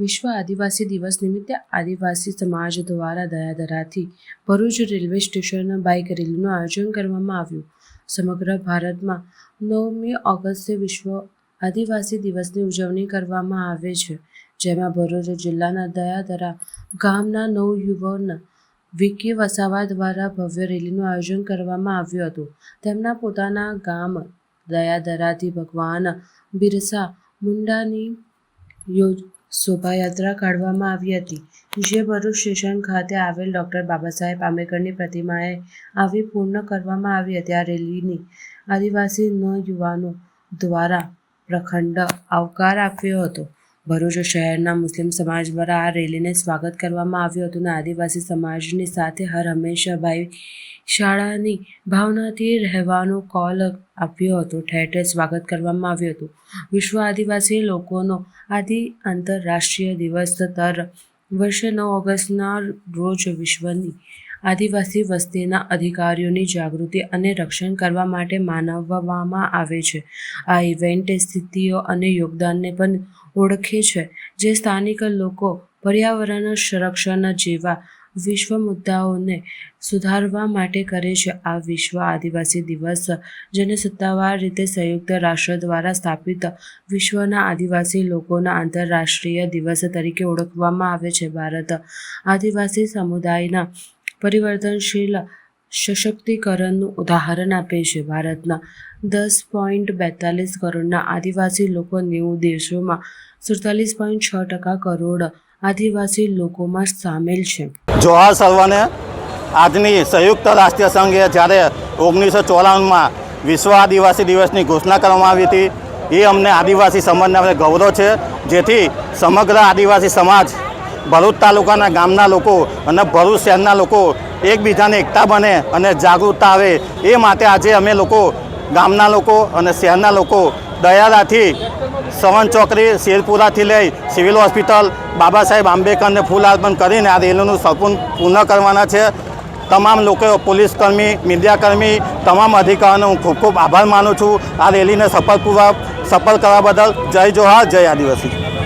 વિશ્વ આદિવાસી દિવસ નિમિત્તે આદિવાસી સમાજ દ્વારા દયાદરાથી ભરૂચ રેલવે સ્ટેશન બાઇક રેલીનું આયોજન કરવામાં આવ્યું. સમગ્ર ભારતમાં નવમી ઓગસ્ટે વિશ્વ આદિવાસી દિવસની ઉજવણી કરવામાં આવે છે, જેમાં ભરૂચ જિલ્લાના દયાદરા ગામના નવ નવયુવાન વિકી વસાવા દ્વારા ભવ્ય રેલીનું આયોજન કરવામાં આવ્યું હતું. તેમના પોતાના ગામ દયાદરાથી ભગવાન બિરસા મુંડાની યોજ શોભાયાત્રા કાઢવામાં આવી હતી. જે ભરૂચ સ્ટેશન ખાતે આવેલ ડૉક્ટર બાબા સાહેબ આંબેડકરની પ્રતિમાએ આવી પૂર્ણ કરવામાં આવી હતી. આ રેલીની આદિવાસી ન યુવાનો દ્વારા પ્રખંડ આવકાર આપ્યો હતો. ભરૂચ શહેરના મુસ્લિમ સમાજ દ્વારા આ રેલીને સ્વાગત કરવામાં આવ્યું હતું અને આદિવાસી સમાજની સાથે હર હંમેશા ભાઈ શાળાની ભાવનાથી રહેવાનો કોલ આપ્યો હતો. ઠેર ઠેર સ્વાગત કરવામાં આવ્યું હતું. વિશ્વ આદિવાસી લોકોનો આદિ આંતરરાષ્ટ્રીય દિવસ દર વર્ષે નવ ઓગસ્ટના રોજ વિશ્વની આદિવાસી વસ્તીના અધિકારીઓની જાગૃતિ અને રક્ષણ કરવા માટે માનવવામાં આવે છે. આ ઇવેન્ટ સ્થિતિઓ અને યોગદાનને પણ ઓળખે છે. જે સ્થાનિક લોકો પર્યાવરણ સંરક્ષણ જેવા વિશ્વ મુદ્દાઓને સુધારવા માટે કરે છે આ વિશ્વ આદિવાસી દિવસ, જેને સત્તાવાર રીતે સંયુક્ત રાષ્ટ્ર દ્વારા સ્થાપિત વિશ્વના આદિવાસી લોકોના આંતરરાષ્ટ્રીય દિવસ તરીકે ઓળખવામાં આવે છે. ભારત આદિવાસી સમુદાયના પરિવર્તનશીલ સશક્તિકરણનું ઉદાહરણ આપે છે. ભારતના દસ પોઈન્ટ બેતાલીસ કરોડના આદિવાસી લોકો નેવું દેશોમાં સુડતાલીસ પોઈન્ટ છ ટકા કરોડ આદિવાસી લોકોમાં સામેલ છે. જોહર સર્વને આજની સંયુક્ત રાષ્ટ્રીય સંઘે જ્યારે ઓગણીસો ચોરાણુંમાં વિશ્વ આદિવાસી દિવસની ઘોષણા કરવામાં આવી હતી, એ અમને આદિવાસી સમાજને અમને ગૌરવ છે, જેથી સમગ્ર આદિવાસી સમાજ, ભરૂચ તાલુકાના ગામના લોકો અને ભરૂચ શહેરના લોકો એકબીજાને એકતા બને અને જાગૃતતા આવે, એ માટે આજે અમે લોકો ગામના લોકો અને શહેરના લોકો દયારાથી સવન ચોકડી શેરપુરાથી લઈ સિવિલ હોસ્પિટલ બાબા સાહેબ આંબેડકરને ફૂલ અર્પણ કરીને આ રેલીનું સંપૂર્ણ પૂર્ણ કરવાના છે. તમામ લોકો પોલીસ કર્મી મીડિયાકર્મી તમામ અધિકારીનો હું ખૂબ ખૂબ આભાર માનું છું. આ રેલીને સફળપૂર્વક સફળ કરવા બદલ જય જોહાર, જય આદિવાસી.